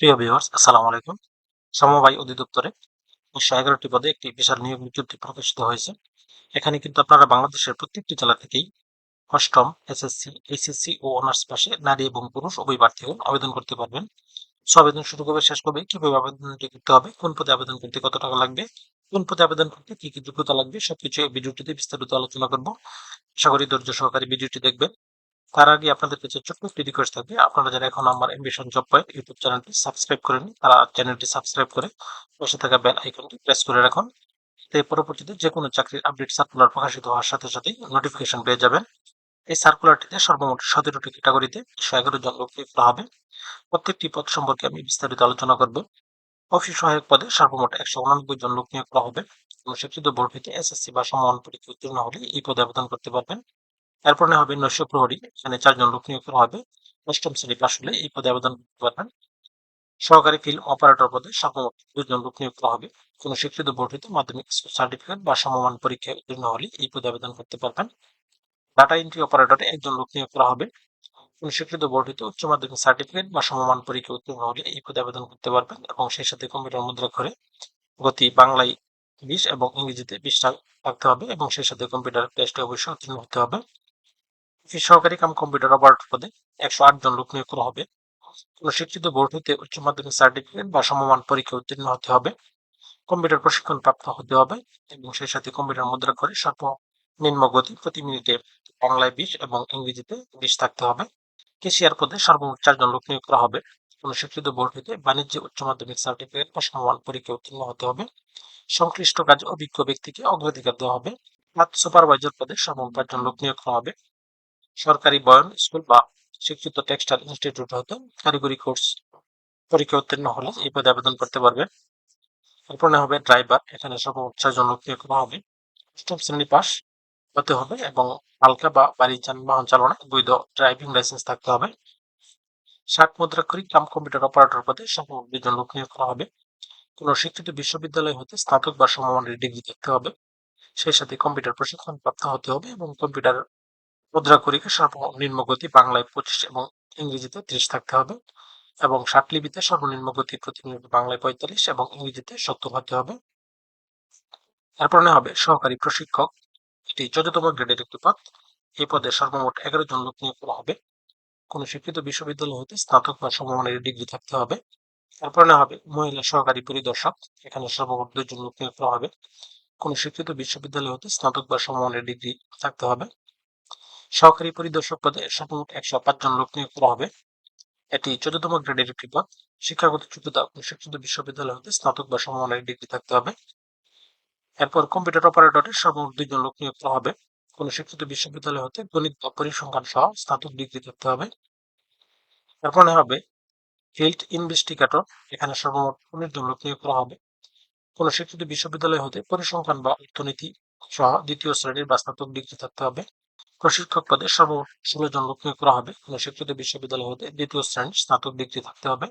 প্রিয় ভিউয়ার্স আসসালামু আলাইকুম। সমবায় অধিদপ্তরে উনিশশো এগারোটি পদে একটি বিশাল নিয়োগ বিজ্ঞপ্তি প্রকাশিত হয়েছে। এখানে কিন্তু আপনারা বাংলাদেশের প্রত্যেকটি জেলা থেকেই অষ্টম এসএসসি, এইচএসসি ও অনার্স পাশে নারী এবং পুরুষ উভয় প্রার্থীগণ আবেদন করতে পারবেন। সো আবেদন শুরু করবে শেষ করবে, কীভাবে আবেদনটি করতে হবে, কোন পদে আবেদন করতে কত টাকা লাগবে, কোন পদে আবেদন করতে কি কি যোগ্যতা লাগবে, সবকিছু এই ভিডিওটিতে বিস্তারিত আলোচনা করব। আশা করি ধৈর্য সহকারে ভিডিওটি দেখবেন। তার আগে আপনাদের কাছে ছোট্ট একটি রিকোয়েস্ট থাকবে। আপনারা যারা এখন আমার এমবিশন জব পয়েন্ট ইউটিউব চ্যানেলটি সাবস্ক্রাইব করেন তারা চ্যানেলটি সাবস্ক্রাইব করে পাশে থাকা বেল আইকনটি প্রেস করে রাখুন। এতে পরবর্তীতে যে কোনো চাকরির আপডেট সার্কুলার প্রকাশিত হওয়ার সাথে সাথেই নোটিফিকেশন পেয়ে যাবেন। এই সার্কুলারটিতে সর্বমোট সতেরোটি ক্যাটাগরিতে একশো এগারো জন লোক নিয়োগ করা হবে। প্রত্যেকটি পদ সম্পর্কে আমি বিস্তারিত আলোচনা করব। অফিস সহায়ক পদে সর্বমোট একশো উনানব্বই জন লোক নিয়োগ করা হবে। এবং স্বীকৃত বোর্ড হইতে এসএসসি বা সমান পরীক্ষা উত্তীর্ণ হলে এই পদে আবেদন করতে পারবেন। এরপরে হবে নৈশ প্রহরী, এখানে চারজন লোক নিয়োগ করা হবে। অষ্টম শ্রেণি পাশ হলে এই পদে আবেদন করতে পারবেন। সহকারী ফিল্ম অপারেটর পদে সর্বমোট দুজন লোক নিয়োগ করা হবে। কোনো বোর্ড হইতে মাধ্যমিক সার্টিফিকেট বা সমমান পরীক্ষায় উত্তীর্ণ হলে এই পদে আবেদন করতে পারবেন। ডাটা এন্ট্রি অপারেটরে একজন লোক নিয়োগ করা হবে। কোনো বোর্ড হইতে উচ্চ মাধ্যমিক সার্টিফিকেট বা সমমান পরীক্ষায় উত্তীর্ণ হলে এই পদে আবেদন করতে পারবেন এবং সেই সাথে কম্পিউটার মুদ্রা করে গতি বাংলায় বিশ এবং ইংরেজিতে বিশ থাকতে হবে এবং সেই সাথে কম্পিউটার টেস্টে অবশ্যই উত্তীর্ণ হতে হবে। সহকারী কাম কম্পিউটার অপারেটর পদে একশো আট জন লোক নিয়োগ করা হবে। কোনো শিক্ষিত বোর্ড হইতে উচ্চ মাধ্যমিক সার্টিফিকেট বা সমমান পরীক্ষা উত্তীর্ণ হতে হবে। কম্পিউটার প্রশিক্ষণ প্রাপ্ত হতে হবে এবং সেই সাথে কম্পিউটার মুদ্রা করে সর্বনিম্ন গতি প্রতি মিনিটে বাংলায় বিশ এবং ইংরেজিতে বিশ থাকতে হবে। কেশিয়ার পদে সর্বমোট চারজন লোক নিয়োগ করা হবে। কোনো শিক্ষিত বোর্ড হইতে বাণিজ্যে, উচ্চ মাধ্যমিক সার্টিফিকেট বা সমমান পরীক্ষা উত্তীর্ণ হতে হবে। সংশ্লিষ্ট কাজ অভিজ্ঞ ব্যক্তিকে অগ্রাধিকার দেওয়া হবে। সুপারভাইজার পদে সর্বমোট পাঁচজন লোক নিয়োগ করা হবে। সরকারি বয়ন স্কুল বা শিক্ষিত টেক্সটাইল ইনস্টিটিউট হতে কারিগরি কোর্স পরীক্ষা উত্তীর্ণ হলে এই পদে আবেদন করতে পারবে। এরপরে হবে ড্রাইভার। এখানে সর্বমোট ছয়জন লোক করা হবে। অষ্টম শ্রেণি পাস হতে হবে এবং হালকা বা বাড়ি যানবাহন চালনায় বৈধ ড্রাইভিং লাইসেন্স থাকতে হবে। ষাট মুদ্রাক্ষরিক কাম কম্পিউটার অপারেটর পদে সর্বমোট দুজন লোক নিয়োগ করা হবে। কোনো শিক্ষিত বিশ্ববিদ্যালয় হতে স্নাতক বা সমমানের ডিগ্রি থাকতে হবে। সেই সাথে কম্পিউটার প্রশিক্ষণ প্রাপ্ত হতে হবে এবং কম্পিউটার মুদ্রাক্ষরিকে সর্বনিম্ন গতি বাংলায় পঁচিশ এবং ইংরেজিতে ত্রিশ থাকতে হবে এবং ষাটলিপিতে সর্বনিম্ন গতি প্রতি মিনিট বাংলায় পঁয়তাল্লিশ এবং ইংরেজিতে সত্তর হতে হবে। এরপরে হবে সহকারী প্রশিক্ষক। এটি চোদ্দতম গ্রেডের একটি পদ। এই পদে সর্বমোট এগারো জন লোক নিয়োগ করা হবে। কোনো শিক্ষিত বিশ্ববিদ্যালয় হতে স্নাতক বা সমমানের ডিগ্রি থাকতে হবে। তারপরে হবে মহিলা সহকারী পরিদর্শক। এখানে সর্বমোট দুজন লোক নিয়োগ করা হবে। কোনো শিক্ষিত বিশ্ববিদ্যালয় হতে স্নাতক বা সমমানের ডিগ্রি থাকতে হবে। সহকারী পরিদর্শক পদে সর্বমোট একশো পাঁচ জন লোক নিয়োগ করা হবে। এটি চোদ্দতম গ্রেডের একটি পদ। শিক্ষাগত যোগ্যতা শিক্ষিত বিশ্ববিদ্যালয় হতে স্নাতক বা সমমানের ডিগ্রি থাকতে হবে। এরপর কম্পিউটার অপারেটরের সর্বমোট দুইজন লোক নিয়োগ করা হবে। কোন শিক্ষিত বিশ্ববিদ্যালয় হতে গণিত বা পরিসংখ্যান সহ স্নাতক ডিগ্রি থাকতে হবে। এরপরে হবে ফিল্ড ইনভেস্টিগেটর। এখানে সর্বমোট উনিশ জন লোক নিয়োগ করা হবে। কোন শিক্ষিত বিশ্ববিদ্যালয় হতে পরিসংখ্যান বা অর্থনীতি সহ দ্বিতীয় শ্রেণির বা স্নাতক ডিগ্রি থাকতে হবে। প্রশিক্ষক পদে সর্বমোট ষোলো জন লোক নিয়োগ করা হবে। কোনো স্বীকৃত বিশ্ববিদ্যালয় হতে দ্বিতীয় শ্রেণির স্নাতক ডিগ্রি থাকতে হবে।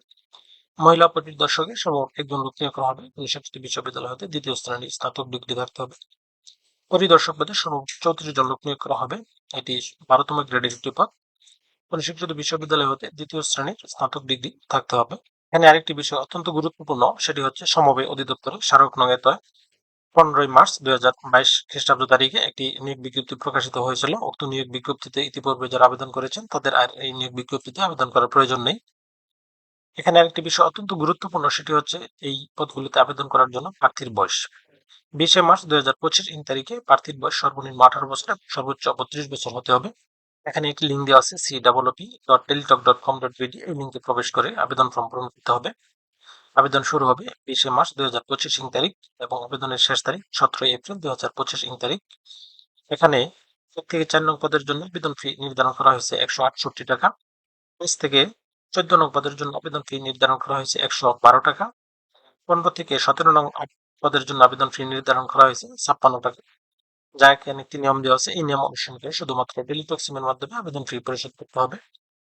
মহিলা পরিদর্শকের সর্বমোট একজন লোক নিয়োগ করা হবে। কোনো স্বীকৃত বিশ্ববিদ্যালয় হতে দ্বিতীয় শ্রেণির স্নাতক ডিগ্রি থাকতে হবে। পরিদর্শক পদে সর্বমোট চৌত্রিশ জন লোক নিয়োগ করা হবে। এটি বারোতম গ্রেডের একটি পদ। কোনো স্বীকৃত বিশ্ববিদ্যালয় হতে দ্বিতীয় শ্রেণির স্নাতক ডিগ্রি থাকতে হবে। এখানে আরেকটি বিষয় অত্যন্ত গুরুত্বপূর্ণ, সেটি হচ্ছে সমবায় অধিদপ্তরে, স্মারক নঙ্গায়তয় পনেরোই মার্চ দুই হাজার বাইশ খ্রিস্টাব্দ তারিখে একটি নিয়োগ বিজ্ঞপ্তি প্রকাশিত হয়েছিল। উক্ত নিয়োগ বিজ্ঞপ্তিতে ইতিপূর্বে যারা আবেদন করেছেন, তাদের আর এই নিয়োগ বিজ্ঞপ্তিতে আবেদন করার প্রয়োজন নেই। এখানে আরেকটি বিষয় অত্যন্ত গুরুত্বপূর্ণ, সেটি হচ্ছে এই পদগুলিতে আবেদন করার জন্য প্রার্থীর বয়স। বিশে মার্চ দুই হাজার পঁচিশ, ইন তারিখে প্রার্থীর বয়স সর্বনিম্ন আঠারো বছর, সর্বোচ্চ বত্রিশ বছর হতে হবে। এখানে একটি লিঙ্ক দেওয়া আছে C double P dot Teletalk dot com dot BD এই লিঙ্কে প্রবেশ করে আবেদন ফর্ম পূরণ করতে হবে। আবেদন শুরু হবে বিশে মার্চ দুই হাজার পঁচিশ ইং তারিখ এবং আবেদনের শেষ তারিখ সতেরোই এপ্রিল দুই হাজার পঁচিশ ইং তারিখ। এখানে এক থেকে চার নং পদের জন্য আবেদন ফি নির্ধারণ করা হয়েছে একশো আটষট্টি টাকা। পাঁচ থেকে চোদ্দ নং পদের জন্য আবেদন ফি নির্ধারণ করা হয়েছে একশো বারো টাকা। পনেরো থেকে সতেরো নং পদের জন্য আবেদন ফি নির্ধারণ করা হয়েছে ছাপ্পান্ন টাকা। যা এখানে একটি নিয়ম দেওয়া আছে, এই নিয়ম অনুসরণ করে শুধুমাত্র টেলিটক সিমের মাধ্যমে আবেদন ফি পরিশোধ করতে হবে।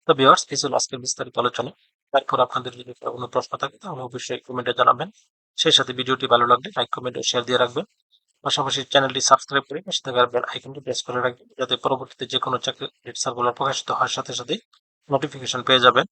তো বিয়ার্স আজকের বিস্তারিত আলোচনা। তারপর আপনাদের যদি কোনো প্রশ্ন থাকে, তাহলে অবশ্যই কমেন্টে জানাবেন। সেই সাথে ভিডিওটি ভালো লাগলে লাইক কমেন্ট ও শেয়ার দিয়ে রাখবেন। পাশাপাশি চ্যানেলটি সাবস্ক্রাইব করে পাশে থাকা বেল আইকনটি প্রেস করে রাখবেন, যাতে পরবর্তীতে যে কোনো চাকরি প্রকাশিত হওয়ার সাথে সাথে নোটিফিকেশন পেয়ে যাবেন।